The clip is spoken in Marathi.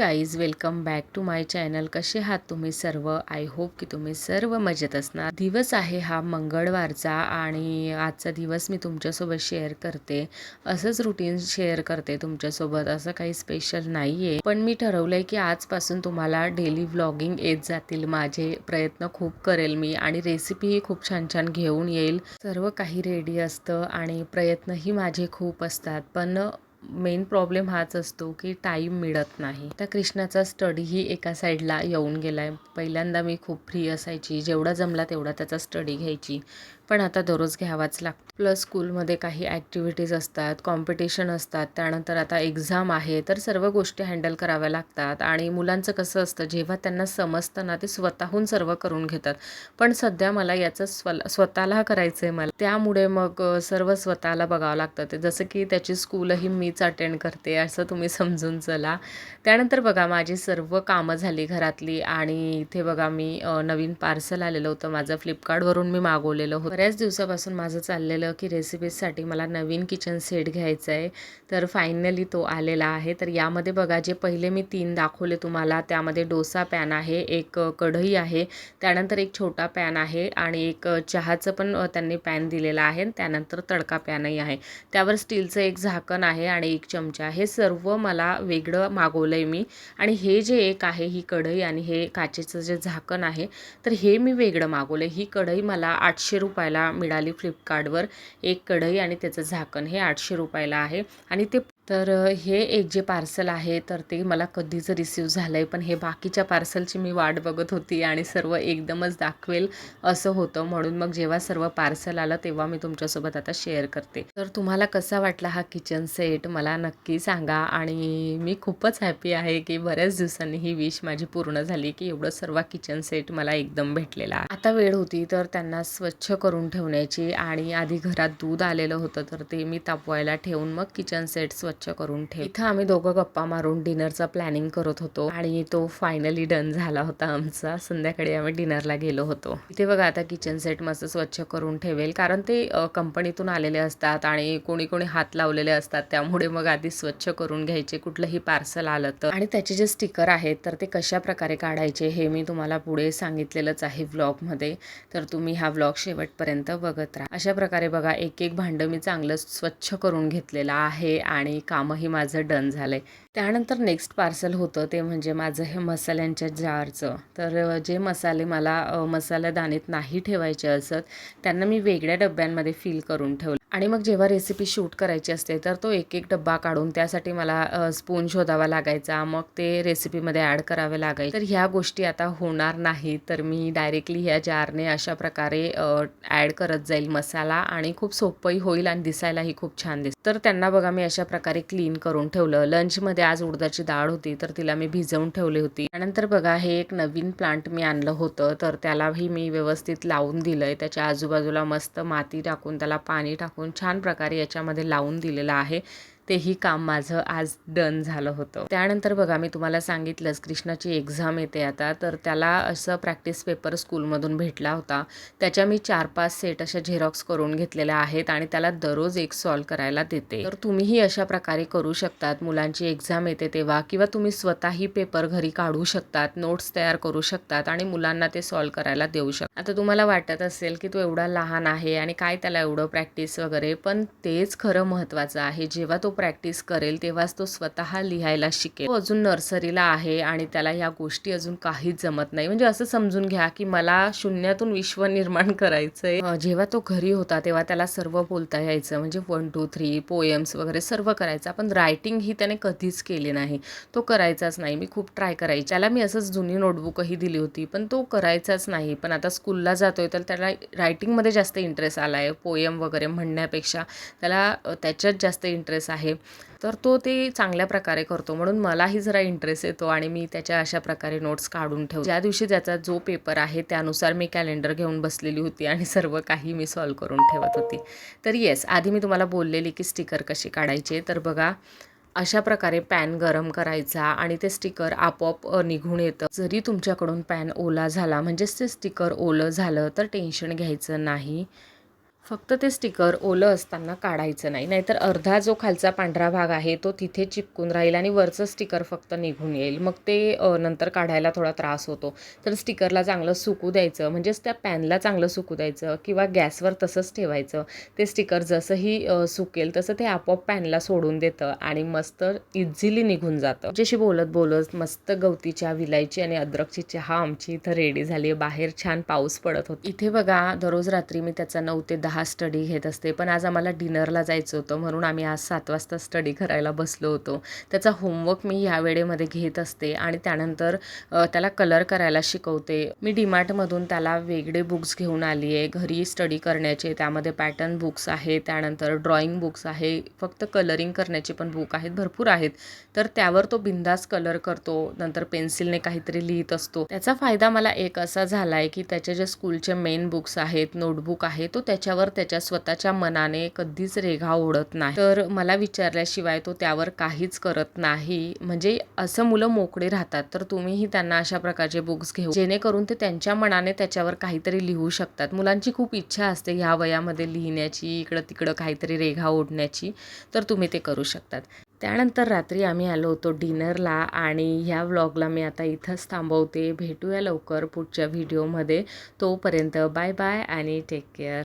Guys welcome back to my channel कसे आहात तुम्ही सर्व? आय होप की तुम्ही सर्व मजेत असणार. दिवस आहे हा मंगळवारचा आणि आजचा दिवस मी तुमच्यासोबत शेअर करते. असंच रुटीन शेअर करते तुमच्यासोबत. असं काही स्पेशल नाही आहे पण मी ठरवलं आहे की आजपासून तुम्हाला डेली व्लॉगिंग येत जातील. माझे प्रयत्न खूप करेल मी आणि रेसिपीही खूप छान छान घेऊन येईल. सर्व काही रेडी असतं आणि प्रयत्नही माझे खूप असतात. पण मेन प्रॉब्लेम हाच असतो की टाईम मिळत नाही. तर कृष्णाचा स्टडीही एका साईडला येऊन गेलाय. पहिल्यांदा मी खूप फ्री असायची. जेवढा जमला तेवढा त्याचा स्टडी घ्यायची. पण आता दररोज घ्यावाच लागतो प्लस स्कूलमध्ये काही ॲक्टिव्हिटीज असतात कॉम्पिटिशन असतात त्यानंतर आता एक्झाम आहे तर सर्व गोष्टी हँडल कराव्या लागतात. आणि मुलांचं कसं असतं जेव्हा त्यांना समजतं ना ते स्वतःहून सर्व करून घेतात. पण सध्या मला याचं स्व स्वतःला करायचं आहे मला. त्यामुळे मग सर्व स्वतःला बघावं लागतं. ते जसं की त्याची स्कूलही मीच अटेंड करते असं तुम्ही समजून चला. त्यानंतर बघा माझी सर्व कामं झाली घरातली. आणि इथे बघा मी नवीन पार्सल आलेलं होतं. माझं फ्लिपकार्टवरून मी मागवलेलं होतं. बऱ्याच दिवसापासून माझं चाललेलं की रेसिपीजसाठी मला नवीन किचन सेट घ्यायचं आहे तर फायनली तो आलेला आहे. तर यामध्ये बघा जे पहिले मी तीन दाखवले तुम्हाला त्यामध्ये डोसा पॅन आहे एक कढई आहे त्यानंतर एक छोटा पॅन आहे आणि एक चहाचं पण त्यांनी पॅन दिलेला आहे त्यानंतर तडका पॅनही आहे. त्यावर स्टीलचं एक झाकण आहे आणि एक चमचा हे सर्व मला वेगळं मागवलं आहे मी आणि हे जे एक आहे ही कढई आणि हे काचेचं जे झाकण आहे तर हे मी वेगळं मागवलं ही कढई मला आठशे रुपयाला मिळाली फ्लिपकार्टवर एक कढई आणि त्याचं झाकण हे आठशे रुपयाला आहे. आणि ते तर हे एक जे पार्सल आहे तर ते मला कधीच रिसीव झालं आहे पण हे बाकीच्या पार्सलची मी वाट बघत होती आणि सर्व एकदमच दाखवेल असं होतं. म्हणून मग जेव्हा सर्व पार्सल आलं तेव्हा मी तुमच्यासोबत आता शेअर करते. तर तुम्हाला कसा वाटला हा किचन सेट? मला नक्की सांगा. आणि मी खूपच हॅपी आहे की बऱ्याच दिवसांनी ही विश माझी पूर्ण झाली की एवढं सर्व किचन सेट मला एकदम भेटलेला आहे. आता वेळ होती तर त्यांना स्वच्छ करून ठेवण्याची. आणि आधी घरात दूध आलेलं होतं तर ते मी तापवायला ठेवून मग किचन सेट स्वच्छ स्वच्छ करून ठेव. इथं आम्ही दोघं गप्पा मारून डिनरचा प्लॅनिंग करत होतो आणि तो फायनली डन झाला होता आमचा. संध्याकाळी आम्ही डिनरला गेलो होतो. इथे बघा आता किचन सेट मस्त स्वच्छ करून ठेवेल. कारण ते कंपनीतून आलेले असतात आणि कोणी कोणी हात लावलेले असतात. त्यामुळे मग आधी स्वच्छ करून घ्यायचे कुठलंही पार्सल आलं तर. आणि त्याचे जे स्टिकर आहेत तर ते कशा प्रकारे काढायचे हे मी तुम्हाला पुढे सांगितलेलंच आहे व्लॉगमध्ये तर तुम्ही हा व्लॉग शेवटपर्यंत बघत राहा. अशा प्रकारे बघा एक एक भांडं मी चांगलं स्वच्छ करून घेतलेलं आहे आणि कामही माझं डन झालं आहे त्यानंतर नेक्स्ट पार्सल होतं ते म्हणजे माझं हे मसाल्यांच्या जारचं. तर जे मसाले मला अ, नाही ठेवायचे असत त्यांना मी वेगळ्या डब्यांमध्ये फिल करून ठेवलं. आणि मग जेव्हा रेसिपी शूट करायची असते तर तो एक एक डब्बा काढून त्यासाठी मला स्पून शोधावा लागायचा. मग ते रेसिपीमध्ये ॲड करावे लागायचे. तर ह्या गोष्टी आता होणार नाही तर मी डायरेक्टली ह्या जारने अशा प्रकारे ॲड करत जाईल मसाला आणि खूप सोपंही होईल आणि दिसायलाही खूप छान दिस तर त्यांना बघा मी अशा प्रकारे क्लीन करून ठेवलं. लंचमध्ये आज उडदाची डाळ होती तर तिला मी भिजवून ठेवली होती. त्यानंतर बघा हे एक नवीन प्लांट मी आणलं होतं तर त्यालाही मी व्यवस्थित लावून दिलं आहे त्याच्या आजूबाजूला मस्त माती टाकून त्याला पाणी टाकून छान प्रकारे याच्यामध्ये लावून दिलेलं आहे. तेही काम माझं आज डन झालं होतं. त्यानंतर बघा मी तुम्हाला सांगितलंच कृष्णाची एक्झाम येते आता. तर त्याला असं प्रॅक्टिस पेपर स्कूलमधून भेटला होता. त्याच्या मी चार पाच सेट अशा झेरॉक्स करून घेतलेल्या आहेत आणि त्याला दररोज एक सॉल्व करायला देते. तर तुम्हीही अशा प्रकारे करू शकतात. मुलांची एक्झाम येते तेव्हा किंवा तुम्ही स्वतःही पेपर घरी काढू शकतात नोट्स तयार करू शकतात आणि मुलांना ते सॉल्व करायला देऊ शकतात. आता तुम्हाला वाटत असेल की तो एवढा लहान आहे आणि काय त्याला एवढं प्रॅक्टिस वगैरे पण तेच खरं महत्त्वाचं आहे. जेव्हा तो प्रॅक्टिस करेल तेव्हाच तो स्वतः लिहायला शिकेल. तो अजून नर्सरीला आहे आणि त्याला ह्या गोष्टी अजून काहीच जमत नाही. म्हणजे असं समजून घ्या की मला शून्यातून विश्व निर्माण करायचंय. आहे जेव्हा तो घरी होता तेव्हा त्याला सर्व बोलता यायचं. म्हणजे वन टू थ्री पोएम्स वगैरे सर्व करायचं. पण रायटिंग ही त्याने कधीच केली नाही. तो करायचाच नाही. मी खूप ट्राय करायची. त्याला मी असंच जुनी नोटबुकही दिली होती पण तो करायचाच नाही. पण आता स्कूलला जातोय तर त्याला रायटिंगमध्ये जास्त इंटरेस्ट आला आहे पोयम वगैरे म्हणण्यापेक्षा त्याला त्याच्यात जास्त इंटरेस्ट आहे. तर तो ते चांगल्या प्रकारे करतो. म्हणून मलाही जरा इंटरेस्ट येतो आणि मी त्याच्या अशा प्रकारे नोट्स काढून ठेव ज्या दिवशी त्याचा जो पेपर आहे त्यानुसार मी कॅलेंडर घेऊन बसलेली होती आणि सर्व काही मी सॉल्व करून ठेवत होती. तर येस आधी मी तुम्हाला बोललेली की स्टिकर कशी काढायचे तर बघा अशा प्रकारे पॅन गरम करायचा आणि ते स्टिकर आपोआप निघून येतं. जरी तुमच्याकडून पॅन ओला झाला म्हणजेच ते स्टिकर ओलं झालं तर टेन्शन घ्यायचं नाही. फक्त ते स्टिकर ओलं असताना काढायचं नाही. नाहीतर अर्धा जो खालचा पांढरा भाग आहे तो तिथे चिपकून राहील आणि वरचं स्टिकर फक्त निघून येईल. मग ते नंतर काढायला थोडा त्रास होतो. तर स्टिकरला चांगलं सुकू द्यायचं. म्हणजेच त्या पॅनला चांगलं सुकू द्यायचं किंवा गॅसवर तसंच ठेवायचं. ते स्टिकर जसंही सुकेल तसं ते आपोआप पॅनला सोडून देतं आणि मस्त इझिली निघून जातं. जशी बोलत बोलत मस्त गवती चहा विलायची आणि अद्रकची चहा आमची इथं रेडी झाली बाहेर छान पाऊस पडत होता. इथे बघा दररोज रात्री मी त्याचा नऊ ते दहा स्टडी घेत असते. पण आज आम्हाला डिनरला जायचं होतं. म्हणून आम्ही आज सात वाजता स्टडी करायला बसलो होतो. त्याचा होमवर्क मी ह्या वेळेमध्ये घेत असते आणि त्यानंतर त्याला कलर करायला शिकवते. मी डीमार्टमधून त्याला वेगळे बुक्स घेऊन आली आहे घरी स्टडी करण्याचे त्यामध्ये पॅटर्न बुक्स आहेत. त्यानंतर ड्रॉइंग बुक्स आहे. फक्त कलरिंग करण्याचे पण बुक आहेत. भरपूर आहेत. तर त्यावर तो बिंदास कलर करतो. नंतर पेन्सिलने काहीतरी लिहित असतो. त्याचा फायदा मला एक असा झाला आहे की त्याचे जे स्कूलचे मेन बुक्स आहेत नोटबुक आहे तो त्याच्यावर त्याच्या स्वतःच्या मनाने कधीच रेघा ओढत नाही. तर मला विचारल्याशिवाय तो त्यावर काहीच करत नाही. म्हणजे असं मुलं मोकळे राहतात तर तुम्हीही त्यांना अशा प्रकारचे बुक्स घेऊ. जेणेकरून ते त्यांच्या मनाने त्याच्यावर काहीतरी लिहू शकतात. मुलांची खूप इच्छा असते ह्या वयामध्ये लिहिण्याची इकडं तिकडं काहीतरी रेघा ओढण्याची. तर तुम्ही ते करू शकतात. त्यानंतर रात्री आम्ही आलो होतो डिनरला आणि ह्या व्लॉगला मी आता इथंच थांबवते. भेटूया लवकर पुढच्या व्हिडिओमध्ये. तोपर्यंत बाय बाय आणि टेक केअर